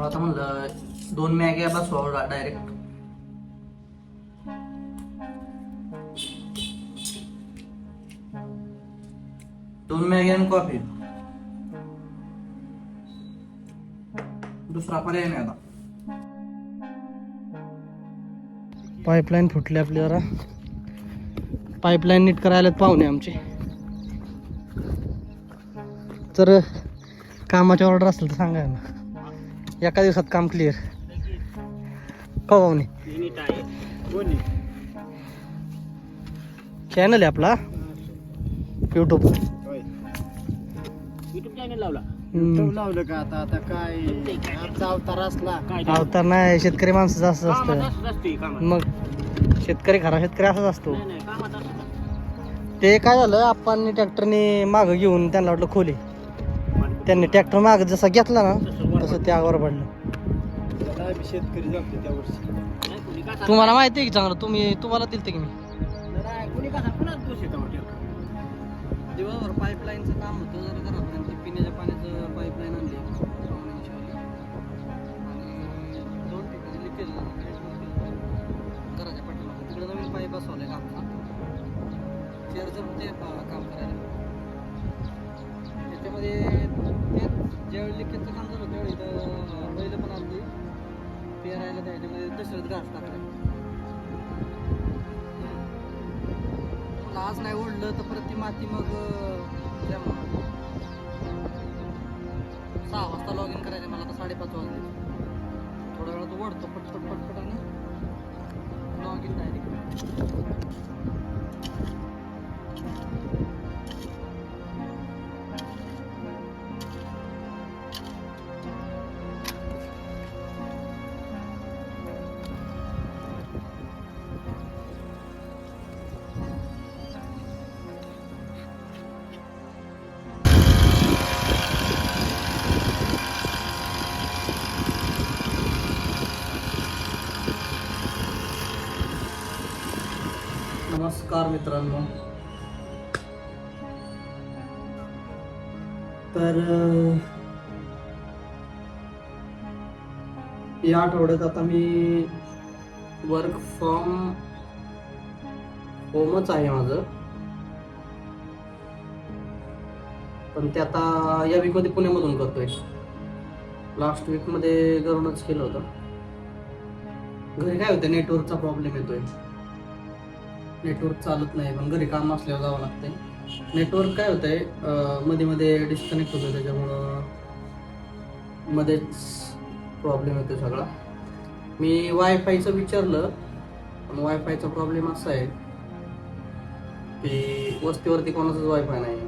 त्यामुळे आता म्हणलं दोन मॅगी बसवा डायरेक्ट दोन मॅगी आणि कॉफी. दुसरा पर्याय नाही आता. पाईपलाईन फुटली आपली जरा. पाईपलाईन नीट करायला पाहुणे आमचे. तर कामाची ऑर्डर असेल तर सांगा ना एका दिवसात काम क्लिअर का पाहुणे चॅनल आहे आपला. युट्यूब अवतार नाही शेतकरी माणसाचं असं कामात असतं. असंच असते मग शेतकरी खरा शेतकरी असाच असतो. ते काय झालं आपण ट्रॅक्टरने मागं घेऊन त्यांना वाटलं खोली. त्यांनी ट्रॅक्टर मागं जसा घेतला ना तसं वर तसं त्या पडलं शेतकरी त्या वर्षी. तुम्हाला माहिती आहे की चांगलं? तुम्ही तुम्हाला दिलते की मी. दिवसभर पाईपलाईनचं काम होतं जरा घरापर्यंत पिण्याच्या पाण्याचं पाईपलाईन आणली. आणि दोन ठिकाणी लिकेज घराच्या पाठीमागे. तिकडे नवीन पाईप काम करायला. त्याच्यामध्ये ते ज्यावेळी लिकेजचं काम पेरायला त्याच्यामध्ये दशरथ घास टाकला आज नाही ओढलं तर परत ती माती मग सहा वाजता लॉग इन करायचं मला तर साडेपाच वाजले. थोड्या वेळात ओढतो पटपट पटपट आणि लॉग इन डायरेक्ट नमस्कार मित्रांनो. तर या आठवड्यात आता मी वर्क फ्रॉम होमच आहे माझं. पण ते आता या वीकमध्ये पुण्यामधून करतोय. लास्ट वीकमध्ये घरूनच केलं होतं. घरी काय होतं? नेटवर्कचा प्रॉब्लेम येतोय. नेटवर्क चालत नाही पण घरी काम असल्यावर जावं लागतंय. नेटवर्क काय होतंयमध्ये मध्ये डिस्कनेक्ट होतं त्याच्यामुळं. मध्येच प्रॉब्लेम येतो सगळा. मी वायफायचं विचारलं पण वायफायचा प्रॉब्लेम असा आहे की वस्तीवरती कोणाचाच वायफाय नाही.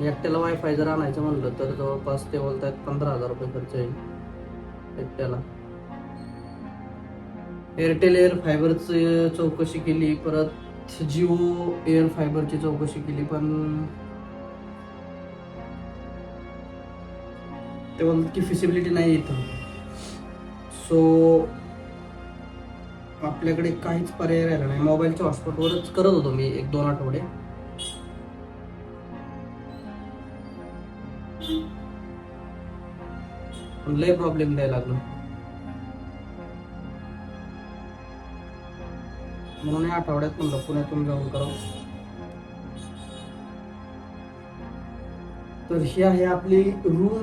एकट्याला वायफाय जर आणायचं म्हणलं तर जवळपास ते बोलतात पंधरा हजार रुपये खर्च येईल एकट्याला. एअरटेल एअर फायबरचं चौकशी केली परत जिओ एअर फायबरची चौकशी केली पण ते म्हणतात की फिसिबिलिटी नाही इथं. सो आपल्याकडे काहीच पर्याय राहिला नाही. मोबाईलच्या हॉटस्पॉटवरच करत होतो मी एक दोन आठवडे. पण लय प्रॉब्लेम द्यायला लागलो. म्हणून या आठवड्यात म्हणलं पुण्यातून जाऊन करावं. तर ही आहे आपली रूम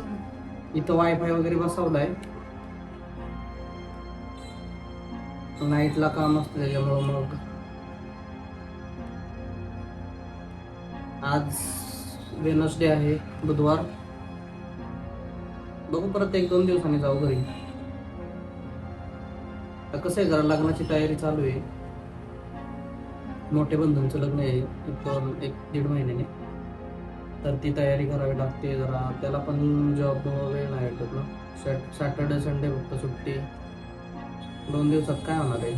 इथं वायफाय वगैरे बसवलाय. नाईटला काम असतं त्याच्यामुळं मग. आज वेनसडे आहे बुधवार. बघू परत एक दोन दिवसांनी जाऊ घरी. आता कसं आहे जरा लग्नाची तयारी चालू आहे. मोठे बंधूंचं लग्न आहे एक दोन एक दीड महिन्याने. तर ती तयारी करावी लागते जरा. त्याला पण जॉब वेळ नाही भेटत ना. सॅट सॅटर्डे संडे फक्त सुट्टी. दोन दिवसात काय होणार आहे?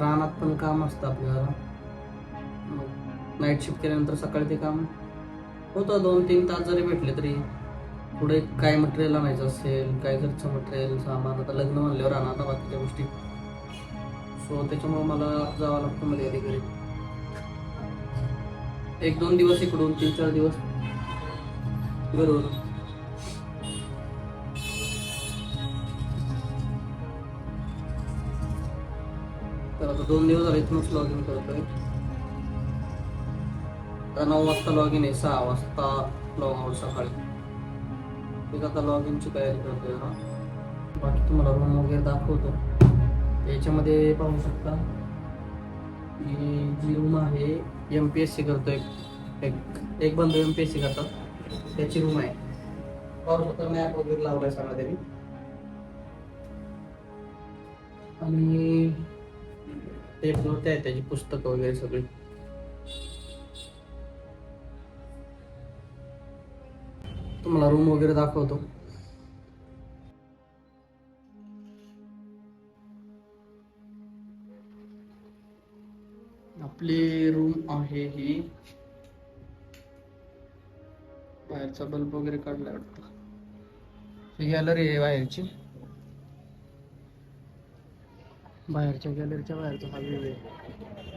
रानात पण काम असतं आपल्याला नाईट शिफ्ट केल्यानंतर सकाळी ते काम होतं. दोन तीन तास जरी भेटले तरी. पुढे काय मटेरियल आणायचं असेल काय घरचं मटेरियल सामान. आता लग्न म्हणल्यावर आणा आता बाकीच्या गोष्टी सो त्याच्यामुळे मला जावं लागतं मला घरी एक दोन दिवस इकडून तीन चार दिवस. घरून तर आता दोन दिवस झाले इथूनच लॉग इन करतोय नऊ वाजता लॉग इन आहे सहा वाजता लॉग आउट सकाळी. तिथं आता लॉग इनची तयारी करतोय ना. बाकी तुम्हाला रूम वगैरे दाखवतो. याच्यामध्ये पाहू शकता. की जी रूम आहे एम पी एस सी करतोय. एक एक बंधू एम पी एस सी करतात. त्याची रूम आहे. पाहू शकता मॅप वगैरे लावलाय सगळा त्यांनी आणि टेबलवरती आहे त्याची पुस्तकं वगैरे सगळी. तुम्हाला रूम वगैरे दाखवतो. आपली रूम आहे ही. बाहेरचा बल्ब वगैरे काढला वाटतं. ही गॅलरी आहे बाहेरची. बाहेरच्या गॅलरीच्या बाहेरचा हा व्ह्यू आहे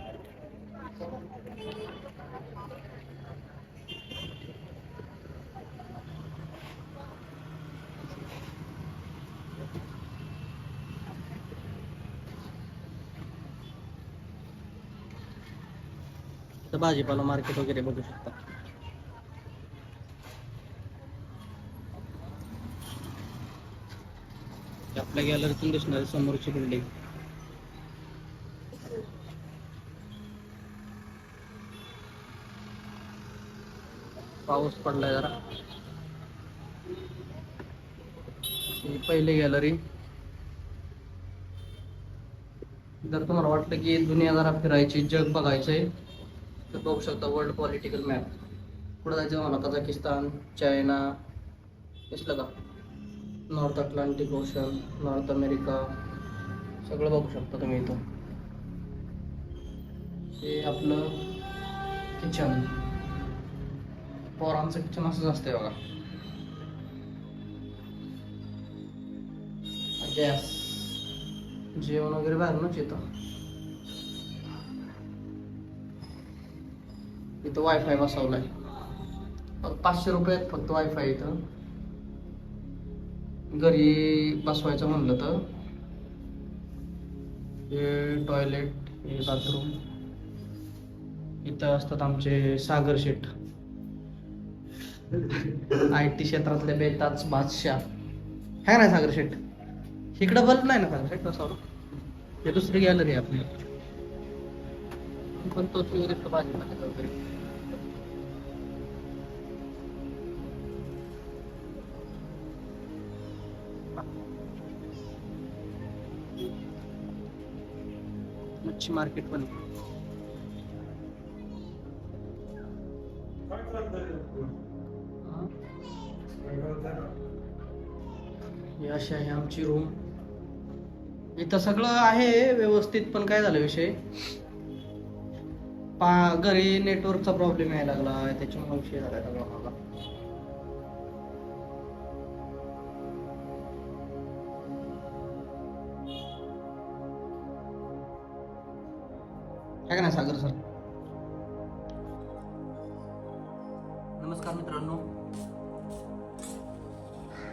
तर भाजीपाला मार्केट वगैरे बघू शकता. आपल्या गॅलरीतून दिसणारी समोरची बिल्डिंग पाऊस पडलाय जरा. ही पहिली गॅलरी जर तुम्हाला वाटलं की दुनिया जरा फिरायची जग बघायचंय तर बघू शकता वर्ल्ड पॉलिटिकल मॅप पुढे जायचं मला कझाकिस्तान चायना दिसलं का? North Atlantic Ocean North America सगळं बघू शकता तुम्ही इथं. हे आपलं किचन पोरांचं किचन असंच असतंय बघा. गॅस जेवण वगैरे बाहेरूनच येतं. इथं वायफाय बसवलाय. आहे पाचशे रुपये आहेत फक्त वायफाय इथं. घरी बसवायचं म्हणलं तर. हे टॉयलेट हे बाथरूम इथं असतात आमचे सागर शेठ. आय टी क्षेत्रातले बेताज बादशाह. है ना सागर शेठ? इकडं बल्ब नाही ना सागर शेठ? बसवलं हे दुसरी गॅलरी आहे आपली पण तोच वगैरे भाजी वगैरे मच्छी मार्केट पण. अशी आहे आमची रूम इथं सगळं आहे व्यवस्थित पण काय झालं विषय? पा घरी नेटवर्कचा प्रॉब्लेम यायला लागला त्याच्यामुळे विषय झाला लागला मला काय का नाही सागर सर नमस्कार मित्रांनो.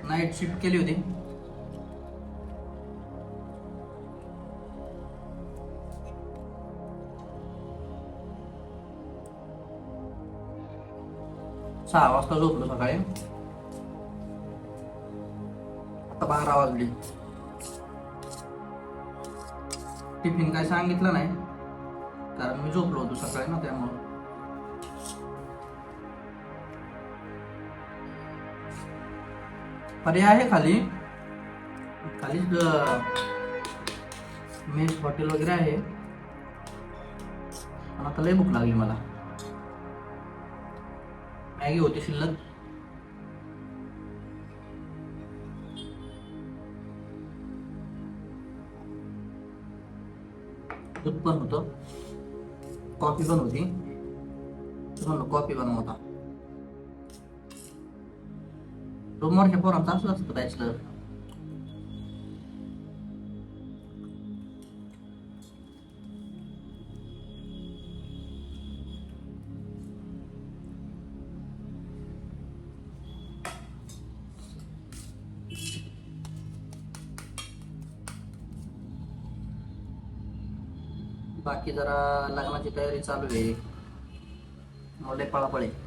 नाईट शिफ्ट केली होती. सहा वाजता झोपलो सकाळी आता बारा वाजली टिफिन काय सांगितलं नाही कारण मी झोपलो होतो सकाळी ना त्यामुळं पर्याय आहे खाली खाली मेस हॉटेल वगैरे आहे पण आता लय भूक लागली मला मॅगी होती शिल्लक. दूध पण होतं. कॉफी पण होती. कॉफी बनवता रूमवरच्या पोरांचं असं असतं बॅचलर बाकी जरा लग्नाची तयारी चालू आहे. मोठे पळापळे.